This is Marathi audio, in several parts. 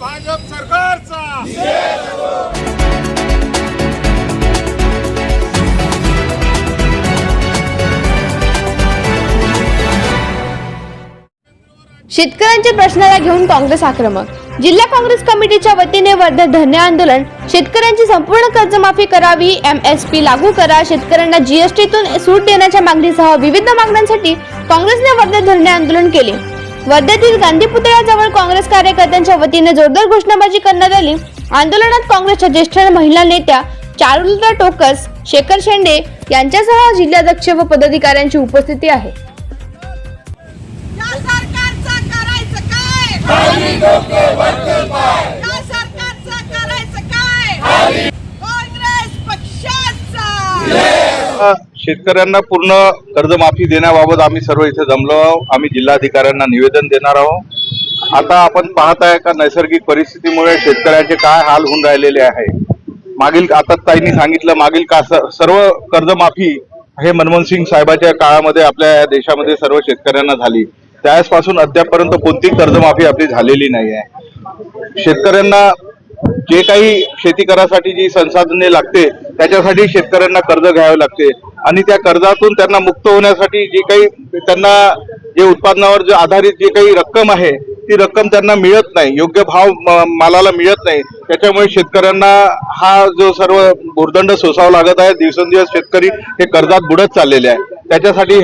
भाजप सरकारचा. शेतकऱ्यांच्या प्रश्नाला घेऊन काँग्रेस आक्रमक. जिल्हा काँग्रेस कमिटीच्या वतीने वर्धा धरणे आंदोलन. शेतकऱ्यांची संपूर्ण कर्जमाफी करावी एम एस पी लागू करा. शेतकऱ्यांना जीएसटीतून सूट देण्याच्या मागणीसह विविध मागण्यांसाठी काँग्रेसने वर्धा धरणे आंदोलन केले. वर्ध्यातील गांधी पुतळ्याजवळ काँग्रेस कार्यकर्त्यांच्या वतीने जोरदार घोषणाबाजी करण्यात आली. आंदोलनात काँग्रेसच्या ज्येष्ठ महिला नेत्या चारुलता टोकस शेखर शेंडे यांच्यासह जिल्हाध्यक्ष व पदाधिकाऱ्यांची उपस्थिती आहे. या सरकारचं करायचं काय? या सरकारचं करायचं काय? काँग्रेस पक्षाचा. शेतकऱ्यांना पूर्ण कर्जमाफी देण्याबाबत आम्ही सर्व इथे जमलो आहोत. आम्ही जिल्हाधिकाऱ्यांना निवेदन देणार आहोत. आता आपण पाहत आहे का नैसर्गिक परिस्थितीमुळे शेतकऱ्यांचे काय हाल होऊन राहिलेले आहे? मागील आता ताईंनी सांगितलं मागील का सर्व कर्जमाफी हे मनमोहन सिंग साहेबाच्या काळामध्ये आपल्या देशामध्ये सर्व शेतकऱ्यांना झाली. त्याचपासून अद्यापपर्यंत कोणतीही कर्जमाफी आपली झालेली नाही आहे. शेतकऱ्यांना जे काही शेती करासाठी जी संसाधने लागते त्याच्यासाठी शेतकऱ्यांना कर्ज घ्यावे लागते. आणि त्या कर्जातून त्यांना मुक्त होण्यासाठी जे काही त्यांना जे उत्पादनावर जे आधारित जे काही रक्कम आहे ती रक्कम त्यांना मिळत नाही. योग्य भाव मालाला मिळत नाही. त्याच्यामुळे शेतकऱ्यांना हा जो सर्व भुर्दंड सोसावा लागत आहे दिवसेंदिवस शेतकरी हे कर्जात बुडत चाललेले आहे. त्याच्यासाठी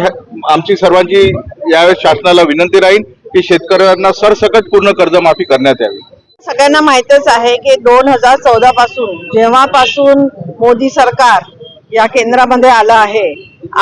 आमची सर्वांची यावेळेस शासनाला विनंती राहील की शेतकऱ्यांना सरसकट पूर्ण कर्जमाफी करण्यात यावी. सगळ्यांना माहितच आहे की दोन हजार चौदा पासून जेव्हापासून मोदी सरकार या केंद्रामध्ये आलं आहे.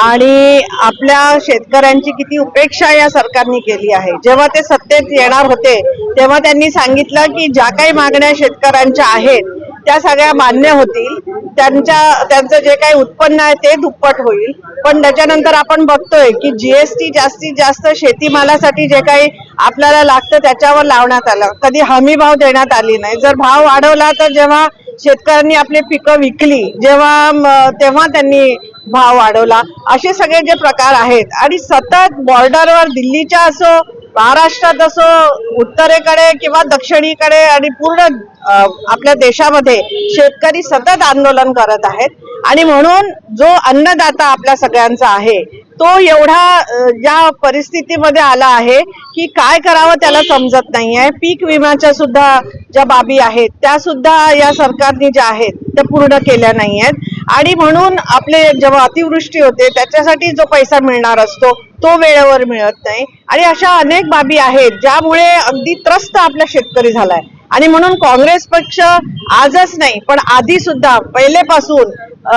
आणि आपल्या शेतकऱ्यांची किती उपेक्षा या सरकारने केली आहे. जेव्हा ते सत्तेत येणार होते तेव्हा त्यांनी सांगितलं की ज्या काही मागण्या शेतकऱ्यांच्या आहेत त्या सगळ्या मान्य होतील. त्यांच्या त्यांचं जे काही उत्पन्न आहे ते दुप्पट होईल. पण त्याच्यानंतर आपण बघतोय की जीएसटी जास्तीत जास्त शेतीमालासाठी जे काही आपल्याला लागतं त्याच्यावर लावण्यात आलं. कधी हमी भाव देण्यात आली नाही. जर भाव वाढवला तर जेव्हा शेतकऱ्यांनी आपली पिकं विकली जेव्हा तेव्हा त्यांनी भाव वाढवला. असे सगळे जे प्रकार आहेत. आणि सतत बॉर्डरवर दिल्लीच्या असो महाराष्ट्रात असो उत्तरेकडे किंवा दक्षिणेकडे आणि पूर्ण आपल्या देशामध्ये शेतकरी सतत आंदोलन करत आहेत. आणि म्हणून जो अन्नदाता आपल्या सगळ्यांचा आहे तो एवढा ज्या या परिस्थितीमध्ये आला आहे की काय करावं त्याला समजत नाहीये पीक विम्याच्या सुद्धा ज्या बाबी आहेत त्या सुद्धा या सरकारने ज्या आहेत त्या पूर्ण केल्या नाही आहेत. आणि म्हणून आपले जेव्हा अतिवृष्टी होते त्याच्यासाठी जो पैसा मिळणार असतो तो वेळेवर मिळत नाही. आणि अशा अनेक बाबी आहेत ज्यामुळे अगदी त्रस्त आपला शेतकरी झालाय. आणि म्हणून काँग्रेस पक्ष आजच नाही पण आधी सुद्धा पहिलेपासून अ,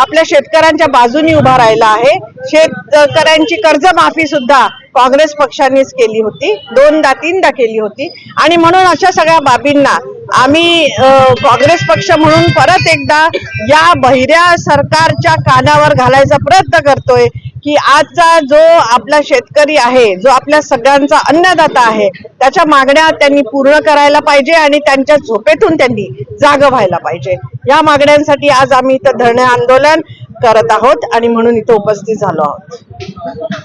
आपल्या शेतकऱ्यांच्या बाजूनी उभा राहिला आहे. शेतकऱ्यांची कर्जमाफी सुद्धा काँग्रेस पक्षानेच केली होती. दोनदा तीनदा केली होती. आणि म्हणून अशा सगळ्या बाबींना आम्ही काँग्रेस पक्ष म्हणून परत एकदा या बहिऱ्या सरकारच्या कानावर घालायचा प्रयत्न करतोय की आजचा जो आपला शेतकरी आहे जो आपल्या सगळ्यांचा अन्नदाता आहे त्याच्या मागण्या त्यांनी पूर्ण करायला पाहिजे आणि त्यांच्या झोपेतून त्यांनी जाग व्हायला पाहिजे. या मागण्यांसाठी आज आम्ही इथं धरणे आंदोलन करत आहोत आणि म्हणून इथं उपस्थित झालो आहोत.